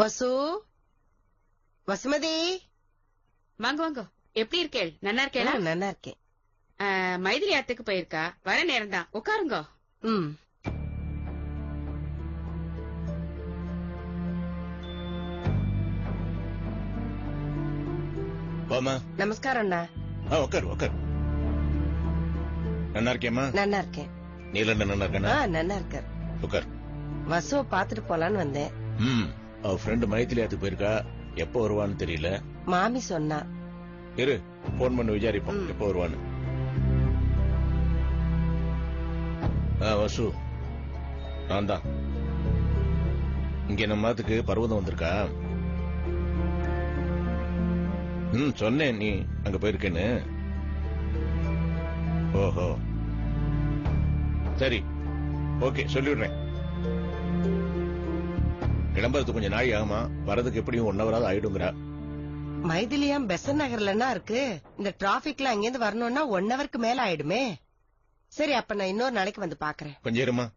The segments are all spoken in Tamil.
வசு வசுமதி. வாங்க வாங்க. எப்படி இருக்கேள்? நல்லா இருக்கேளா? நல்லா இருக்கேன். மைதிலி ஆத்துக்கு போயிருக்கா? வர நேரம் தான் உட்காருங்க. ம். வாமா நமஸ்காரம் அண்ணா. ஆ உட்கார் உட்கார். நல்லா இருக்கியம்மா நல்லா இருக்கேன். நீலண்ட நல்லா ஆ இருக்கா நல்லா இருக்கார். உட்கார். வசுவை பாத்துட்டு போலான்னு வந்தேன். ம். அவ ஃப்ரெண்டு மைத்திலியாத்துக்கு போயிருக்கா? எப்போ வருவான்னு தெரியல. மாமி சொன்னா. இரு போன் பண்ணி விசாரிப்போம். எப்போ வருவான்னு. ஆ வசு. நான் தான். இங்க நம்ம மாத்துக்கு பர்வதம் வந்திருக்கா? ம் சொன்னேன் நீ அங்க போயிருக்கேன்னு. ஓஹோ. சரி. ஓகே சொல்லிடுறேன். கிளம்புறதுக்கு கொஞ்சம் நாழி ஆகுமா? வரதுக்கு எப்படியும் ஒன் ஹவராது ஆயிடுங்கிறா மைதிலியாம் பெசன் நகர்லன்னா இருக்கு. இந்த டிராபிக்ல அங்கிருந்து வரணும்னா ஒன் ஹவருக்கு மேல ஆயிடுமே. சரி அப்ப நான் இன்னொரு நாளைக்கு வந்து பாக்குறேன். கொஞ்சம் இருமா?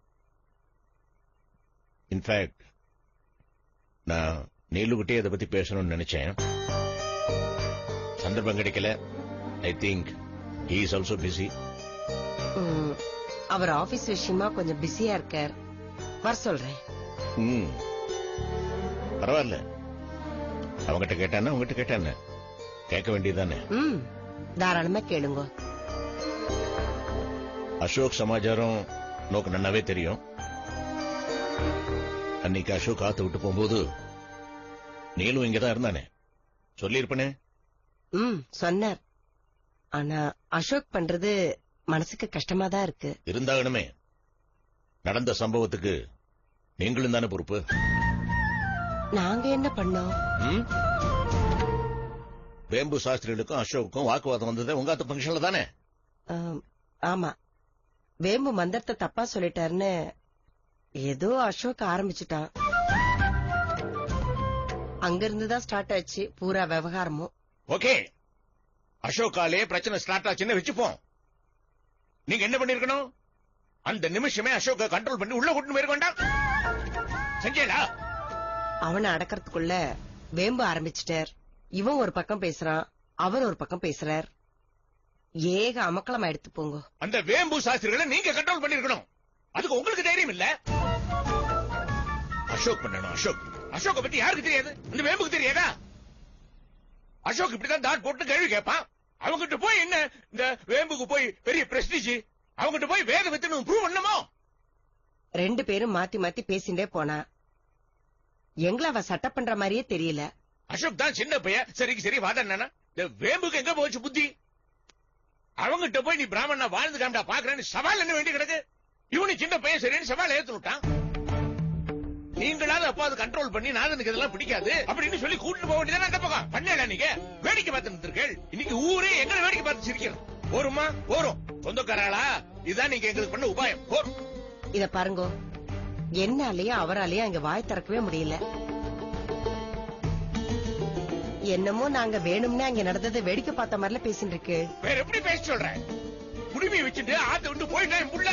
இன்ஃபேக்ட் நான் நீலுகிட்டே இதை பத்தி பேசணும்னு நினைச்சேன். சந்தர்ப்பம் கிடைக்கல. I think he is also busy our office விஷயமா கொஞ்சம் பிஸியா இருக்கார். வர சொல்றேன். ம். பரவாயில்ல. அவங்கிட்ட கேட்டானே உங்ககிட்ட கேட்டானே? கேட்க வேண்டியதுதானே? ம் தாராளமா கேளுங்க. அசோக் சமாச்சாரம் நோக்கு நன்னாவே தெரியும். அன்னைக்கு அசோக் காத்து விட்டு போகும்போது நீலும் இங்கதான் இருந்தானே? சொல்லியிருப்பனே? ம் சொன்னார். ஆனா அசோக் பண்றது மனசுக்கு கஷ்டமா தான் இருக்கு. இருந்தாகணுமே. நடந்த சம்பவத்துக்கு நீங்களும் தானே பொறுப்பு? நாங்க என்ன பண்ணோம்? வேம்பு சாஸ்திரிகளுக்கும் அசோக்குக்கும் வாக்குவாதம் வந்தது உங்க அத்த பங்கன்ல தானே? ஆம், வேம்பு மந்திரத்தை தப்பா சொல்லிட்டாருன்னு ஏதோ அசோக் ஆரம்பிச்சுட்டான். அங்கிருந்துதான் ஸ்டார்ட் ஆச்சு பூரா விவகாரமும். ஓகே. அசோக்காலே பிரச்சனை ஸ்டார்ட் ஆச்சுன்னு வச்சுப்போம். நீங்க என்ன பண்ணிருக்கணும்? அந்த நிமிஷமே அசோக்க கண்ட்ரோல் பண்ணி உள்ள கூட்டு போயிருக்க வேண்டாம். செஞ்சேடா அவனை அடக்கறதுக்குள்ள வேம்பு ஆரம்பிச்சிட்டார். இவன் ஒரு பக்கம் பேசுறான் அவர் ஒரு பக்கம் பேசுறார். ஏக அமக்களமா எடுத்து போங்க. அந்த வேம்பு சாஸ்திரிகளை நீங்க கண்ட்ரோல் பண்ணிருக்கணும். அதுக்கு உங்களுக்கு தைரியம் இல்ல? அசோக் பண்ணணும் அசோக். அசோக்க பத்தி யாருக்கு தெரியாது? இந்த வேம்புக்கு தெரியாதா? அசோக் இப்படிதான் தாட் போட்டு கேள்வி கேட்பான். அவங்கிட்ட போய் என்ன? இந்த வேம்புக்கு போய் பெரிய பிரஸ்டீஜ் அவங்கிட்ட போய் வேத வித்துன்னு ப்ரூவ் பண்ணணுமோ? ரெண்டு பேரும் மாத்தி மாத்தி பேசிண்டே போனா. எங்களை அவ சட்டை பண்ற மாதிரியே தெரியல. அசோக் தான் சின்ன பையன் சரிக்கு சரி இந்த வேம்புக்கு எங்க போச்சு புத்தி? அவங்கிட்ட போய் நீ பிராமணா வாழ்ந்து காண்டா பாக்குறேன்னு சவால் என்ன வேண்டி கிடக்கு? இவனு சின்ன பையன் சரின்னு சவால் ஏத்து விட்டான். நீங்களாவது அப்பா அது கண்ட்ரோல் பண்ணி நாதனுக்கு இதெல்லாம் பிடிக்காது அப்படின்னு சொல்லி கூட்டிட்டு போக வேண்டியதானே அந்த பக்கம்? பண்ணல நீங்க? வேடிக்கை பார்த்து நிறுத்தீர்கள் இன்னைக்கு ஊரே எங்களை வேடிக்கை பார்த்து சிரிக்கிறோம் போருமா போறோம். சொந்தக்காராளா இதுதான் நீங்க எங்களுக்கு பண்ண உபாயம். போறோம். இத பாருங்கோ. என்னாலயும் அவராலயும் அங்க வாய் திறக்கவே முடியல. என்னமோ நாங்க வேணும்னே அங்க நடந்ததை வேடிக்கை பார்த்த மாதிரில பேசிட்டு இருக்கு வேற எப்படி பேச சொல்றேன் குடுமையை வச்சுட்டு ஆத்த விட்டு போயிட்டேன் புள்ள.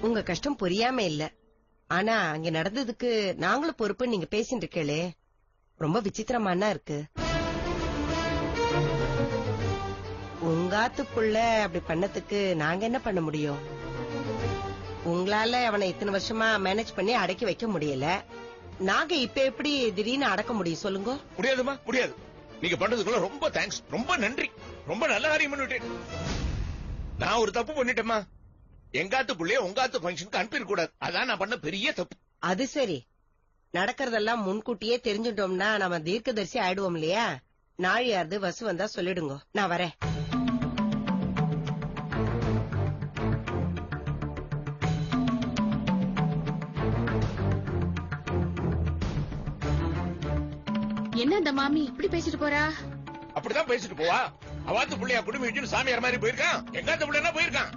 உங்க கஷ்டம் புரியாம இல்ல. ஆனா அங்க நடந்ததுக்கு நாங்களும் பொறுப்பு நீங்க பேசிட்டு இருக்கீங்களே ரொம்ப விசித்திரமானா இருக்கு. உங்காத்துக்குள்ள அப்படி பண்ணதுக்கு நாங்க என்ன பண்ண முடியும்? உங்களால அவனை இத்தனை வருஷமா மேனேஜ் பண்ணி அடக்கி வைக்க முடியல. நாங்க இப்ப எப்படி திடீர்னு அடக்க முடியும் சொல்லுங்க? முடியாதுமா முடியாது. நீங்க பண்ணதுக்குள்ள ரொம்ப தேங்க்ஸ் ரொம்ப நன்றி. ரொம்ப நல்ல காரியம் பண்ணிட்டேன் நான் ஒரு தப்பு பண்ணிட்டேம்மா. எங்காத்து புள்ளைய உங்காத்து ஃபங்க்ஷனுக்கு அனுப்பிட கூடாது அதான் நான் பண்ண பெரிய தப்பு. அது சரி. நடக்கறதெல்லாம் முன்கூட்டியே தெரிஞ்சுட்டோம்னா நம்ம தீர்க்கதரிசி ஆயிடுவோம் இல்லையா? நாழியார்து வசு வந்தா சொல்லிடுங்க. நான் வரேன். என்ன அந்த மாமி இப்படி பேசிட்டு போறா? அப்படிதான் பேசிட்டு போவா. அவாத்து புள்ளையா குடும்பம் வச்சுன்னு சாமியார் மாதிரி போயிருக்கான். எங்காத்து புள்ளையா போயிருக்கான்.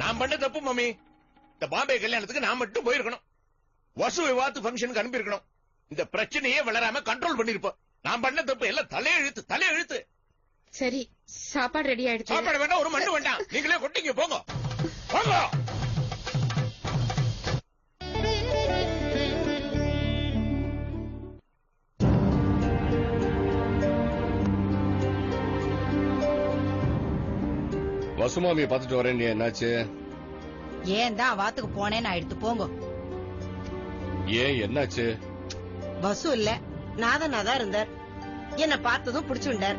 நான் பண்ண தப்பு மம்மி இந்த பாம்பே கல்யாணத்துக்கு நான் மட்டும் போயிருக்கணும். வசு விவாத்து ஃபங்க்ஷனுக்கு அனுப்பியிருக்கணும். இந்த பிரச்சனையே வளராம கண்ட்ரோல் பண்ணிருப்போம் நான் பண்ண தப்பு எல்லாம் தலையெழுத்து தலையெழுத்து சரி சாப்பாடு ரெடி ஆயிடுச்சு. சாப்பாடு வேண்டாம் ஒரு மண்ணு வேண்டாம். நீங்களே கொட்டிங்க போங்க. போங்க. வசுமாமியை பார்த்துட்டு வரேன் நீ என்னாச்சு? ஏன் தான் வாத்துக்கு போனேன்னு ஆயிடுத்து போங்க. ஏன் என்னாச்சு? பஸ்ஸு இல்ல நாதனா தான் இருந்தார். என்ன பார்த்ததும் பிடிச்சுண்டார்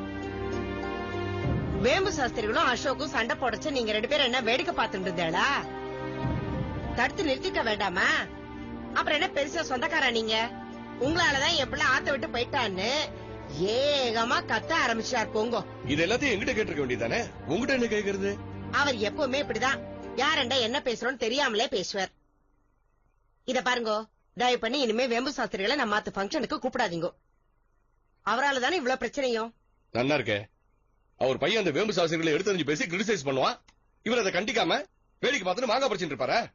வேம்பு சாஸ்திரிகளும் அசோக்கும் சண்டை போடச்சு நீங்க ரெண்டு பேரும் என்ன வேடிக்கை பார்த்துட்டு இருந்தேளா தடுத்து நிறுத்திக்க வேண்டாமா? அப்புறம் என்ன பெருசா சொந்தக்காரா நீங்க? உங்களாலதான் என் பிள்ளை ஆத்த விட்டு போயிட்டான்னு ஏகமா கத்த ஆரம்பிச்சார் போங்கோ. இது எல்லாத்தையும் எங்கிட்ட கேட்டிருக்க வேண்டியதானே உங்ககிட்ட என்ன கேக்குறது? அவர் எப்பவுமே இப்படிதான். யாரண்டா என்ன பேசுறோம்னு தெரியாமலே பேசுவார். இத பாருங்கோ தயவு பண்ணி இனிமே வேம்பு சாஸ்திரிகளை நம்ம மாத்து ஃபங்க்ஷனுக்கு கூப்பிடாதீங்க. அவரால தானே இவ்வளவு பிரச்சனையும்? நன்னா இருக்கே. அவர் பையன் அந்த வேம்பு சாஸ்திரிகளை எடுத்தறிஞ்சு பேசி கிரிட்டிசைஸ் பண்ணுவான். இவர் அதை கண்டிக்காம வேடிக்கை பார்த்துட்டு மாங்கா பறிச்சுட்டு இருப்பாரா?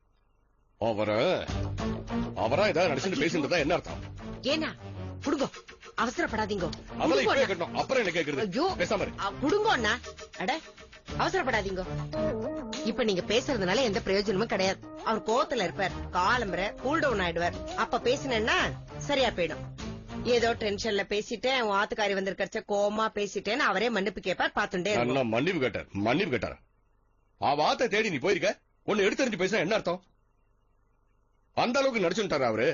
அவர அவரா ஏதாவது நடிச்சுட்டு பேசிட்டு என்ன அர்த்தம்? ஏனா புடுங்கோ. அவசரப்படாதீங்க. அவளை அண்ணா. கட்டணும். அப்புறம் என்ன கேக்குறது? ஐயோ பேசாம அண்ணா. அட அவசரப்படாதீங்க. இப்ப நீங்க பேசுறதுனால எந்த பிரயோஜனமும் கிடையாது. அவர் கோவத்துல இருப்பார். காலம்புற கூல் டவுன் ஆயிடுவார். அப்ப பேசினேன்னா சரியா போயிடும். ஏதோ டென்ஷன்ல பேசிட்டேன் உன் ஆத்துக்காரி வந்திருக்கச்ச கோவமா பேசிட்டேன்னு அவரே மன்னிப்பு கேட்பார் பாத்துட்டே மன்னிப்பு கேட்டார்? மன்னிப்பு கேட்டார்? அவ ஆத்த தேடி நீ போயிருக்க? ஒன்னு எடுத்தறிஞ்சு பேசினா என்ன அர்த்தம்? அந்த அளவுக்கு நடிச்சுட்டாரு அவரு?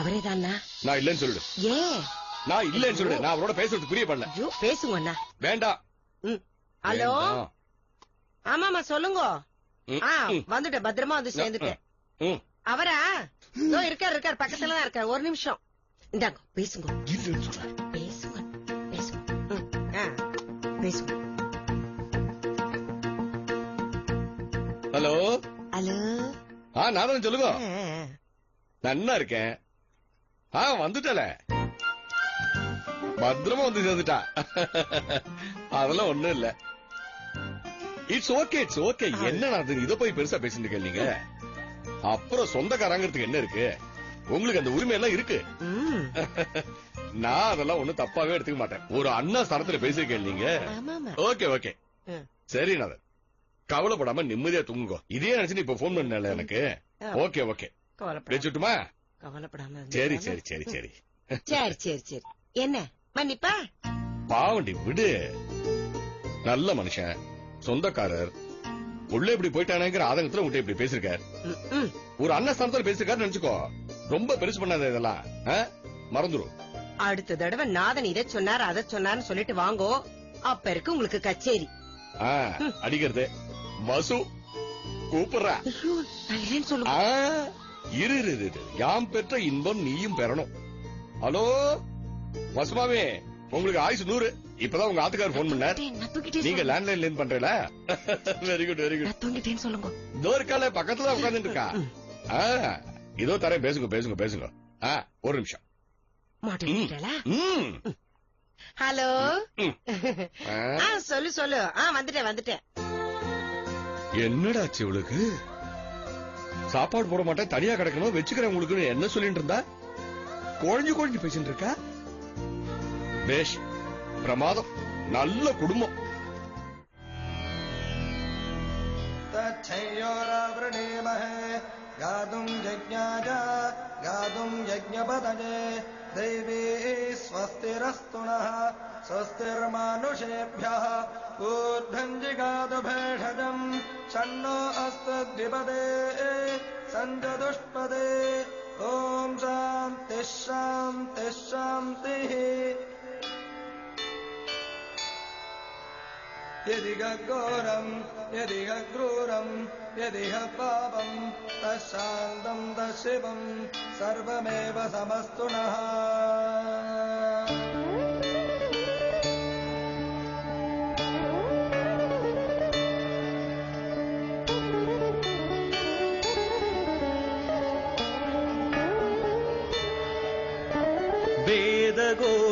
அவரே தானா நான் இல்லைன்னு சொல்லிடு. ஏன் நான் இல்லைன்னு சொல்லிடு. நான் அவரோட பேசுறது புரிய பண்ணல ஐயோ பேசுங்க அண்ணா வேண்டாம். ஹலோ. ஆமாமா சொல்லுங்க. வந்துட்டேன். பத்திரமா வந்து சேர்ந்துட்டேன். அவரா? இதோ இருக்கார் இருக்கார். பக்கத்துல தான் இருக்கார். ஒரு நிமிஷம். இந்தாங்க பேசுங்க. பேசுங்க பேசுங்க. ஹலோ? ஹலோ? ஆ நான் சொல்லுங்க. நன்னா இருக்கேன்? ஆ வந்துட்டல. பத்திரமா வந்து சேர்ந்துட்டா. அதெல்லாம் ஒண்ணும் இல்ல. இட்ஸ் ஓகே இட்ஸ் ஓகே என்ன அது இத போய் பெருசா பேசிட்டு நீங்க. அப்புறம் சொந்தக்காரங்கிறதுக்கு என்ன இருக்கு? உங்களுக்கு அந்த உரிமை எல்லாம் இருக்கு. நான் அதெல்லாம் ஒண்ணும் தப்பாவே எடுத்துக்க மாட்டேன். ஒரு அண்ணா ஸ்தலத்துல பேசிருக்கேன் நீங்க. Okay okay. சரி நாதன் கவலைப்படாம நிம்மதியா தூங்குங்க. இதே நினைச்சு இப்ப போன் பண்ணல எனக்கு. ஓகே ஓகே வச்சுட்டுமா கவலைப்படாம சரி? சரி சரி சரி. சரி சரி சரி. என்ன மன்னிப்பா? பாவண்டி விடு. நல்ல மனுஷன் சொந்தக்காரர். உள்ள இப்படி போயிட்டானேங்கிற ஆதங்கத்துல உங்கள்கிட்ட இப்படி பேசிருக்கார். ஒரு அண்ணன் ஸ்தானத்துல பேசிருக்காரு நினைச்சுக்கோ. ரொம்ப பெருசு பண்ணாத இதெல்லாம். ஆ? மறந்துரும் அடுத்த தடவை நாதன் இதை சொன்னார் அதை சொன்னார்னு சொல்லிட்டு வாங்கோ. அப்ப இருக்கு உங்களுக்கு கச்சேரி. அடிக்கிறது. வசு கூப்பிடுறா. சொல்லுங்க. இரு இரு யாம் பெற்ற இன்பம் நீயும் பெறணும். ஹலோ? வசுமாவே உங்களுக்கு ஆயுசு நூறு. இப்பதான் உங்க ஆத்துக்காரர் போன் பண்ணார். நீங்க. லேண்ட்லைன்ல இருந்து பண்றீங்களா? வெரி குட் வெரி குட் தூங்கிட்டேன்னு சொல்லுங்க. இதோ இருக்கால பக்கத்துல உட்கார்ந்துட்டு இருக்கா. இதோ தரேன் பேசுங்க பேசுங்க பேசுங்க. ஒரு நிமிஷம். ஹலோ? சொல்லு சொல்லு. வந்துட்டேன் வந்துட்டேன். என்னடா ஆச்சு இவளுக்கு? சாப்பாடு போட மாட்டேன் தனியா கிடக்கணும் வச்சுக்கிறேன் உங்களுக்கு என்ன சொல்லிட்டு இருந்தா குழஞ்சு குழஞ்சு பேசிட்டு இருக்கா பேஷ் பிரமாதம் நல்ல குடும்பம் तच्छयोरावृणीमहे गातुम् यज्ञाय गातुम् यज्ञपतये दैवी स्वस्तिरस्तु नः स्वस्तिर्मानुषेभ्यः ऊर्ध्वञ्जिगातु भेषजम् षण्णो अस्तु द्विपदे सञ्जदुष्पदे। ॐ शान्तिः शान्तिः यदि घोरम् यदि यदि पापम् तशान्तम् तशिवम् सर्वमेव समस्तु नः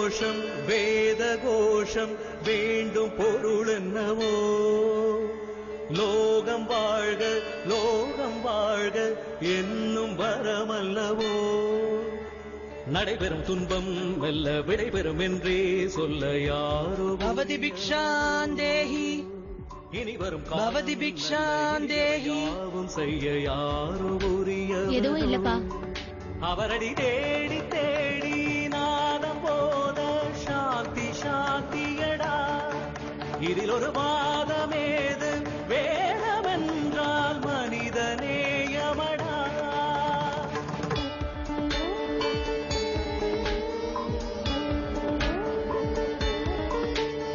கோஷம் வேத கோஷம் வேண்டும் பொருள் என்னவோ? லோகம் வாழ்க லோகம் வாழ்க என்னும் வரமல்லவோ? நடைபெறும் துன்பம் மெல்ல விடைபெறும் என்றே சொல்ல யாரோ பவதி பிக்ஷாந்தேகி இனி வரும் பவதி பிக்ஷாந்தேகி செய்ய யாரோ உரிய எதுவும் இல்லப்பா. அவரடி தேடி இதில் ஒரு வாதமேது வேதமென்றால் மனித நேயமடா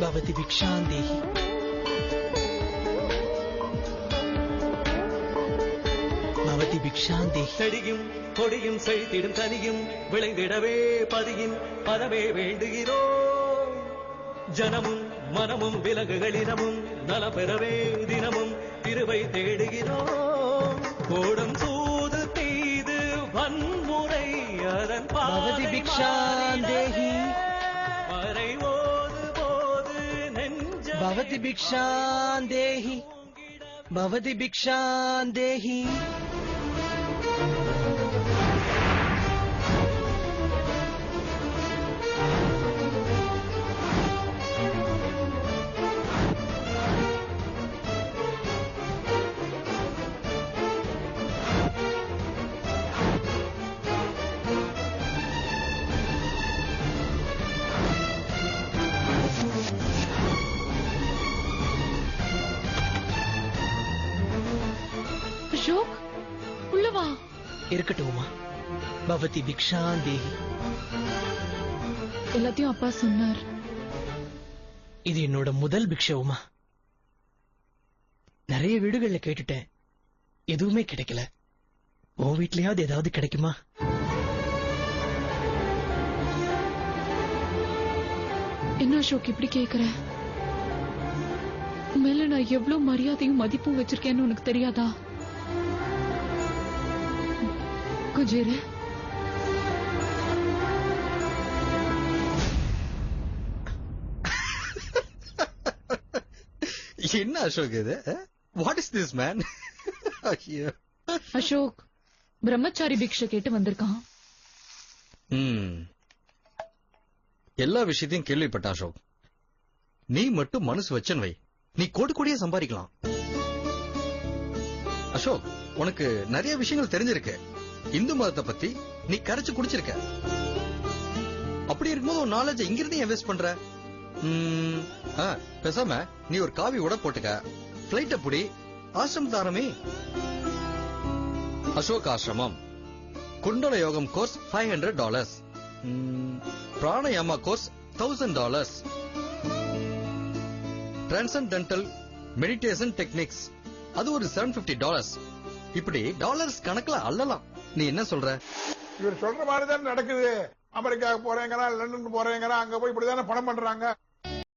பவதி விக்ஷாந்தேகி பவதி விக்ஷாந்தேகி செடியும் கொடியும் செழித்திடும் தனியும் விளைந்திடவே பதியின் பதவே வேண்டுகிறோம். ஜனமும் மனமும் விலங்குகளினமும் நல பெறவே தினமும் திருவை தேடுகிறோம். கோடம் சூது தீது வன்முறை அதன் பாதிபிக்ஷாந்தேகி மறை ஓது போது நெஞ்ச பவதி பிக்ஷாந்தேகி பவதி பிக்ஷாந்தேகி அசோக்? உள்ளவா இருக்கட்டும் உமா. பவதி பிக்ஷான் எல்லாத்தையும் அப்பா சொன்னார். இது என்னோட முதல் பிக்ஷை உமா. நிறைய வீடுகள்ல கேட்டுட்டேன். எதுவுமே கிடைக்கல. உன் வீட்லயாவது ஏதாவது கிடைக்குமா? என்ன அசோக் இப்படி கேக்குற? மேல நான் எவ்வளவு மரியாதையும் மதிப்பும் வச்சிருக்கேன்னு உனக்கு தெரியாதா? கொஞ்சம் இரு. என்ன அசோக் இது? What is this man Ashok பிரம்மச்சாரி பிக்ஷை கேட்டு வந்திருக்கான். எல்லா விஷயத்தையும் கேள்விப்பட்டேன் அசோக். நீ மட்டும் மனசு வச்சன் வை. நீ கோடி கோடியா சம்பாதிக்கலாம். அசோக் உனக்கு நிறைய விஷயங்கள் தெரிஞ்சிருக்கு. இந்து மதத்தை பத்தி நீ கரைச்சு குடிச்சிருக்க. அப்படி இருக்கும்போது உன் நாலேஜ் இங்கிருந்து ஏன் வேஸ்ட் பண்ற? பேசாம நீ ஒரு காவி உட போட்டுக்க. பிளைட்ட புடி. ஆசிரம் தாரமே அசோக் ஆசிரமம். குண்டல யோகம் course five hundred dollars pranayama course thousand dollars transcendental meditation techniques அது ஒரு செவன் பிப்டி டாலர்ஸ் இப்படி டாலர்ஸ் கணக்குல அள்ளலாம் நீ என்ன சொல்ற? இவர் சொல்ற மாதிரி தான் நடக்குது. அமெரிக்காவுக்கு போறேங்கிறான் லண்டன் போறேங்கிறான் அங்க போய் இப்படிதானே பணம் பண்றாங்க.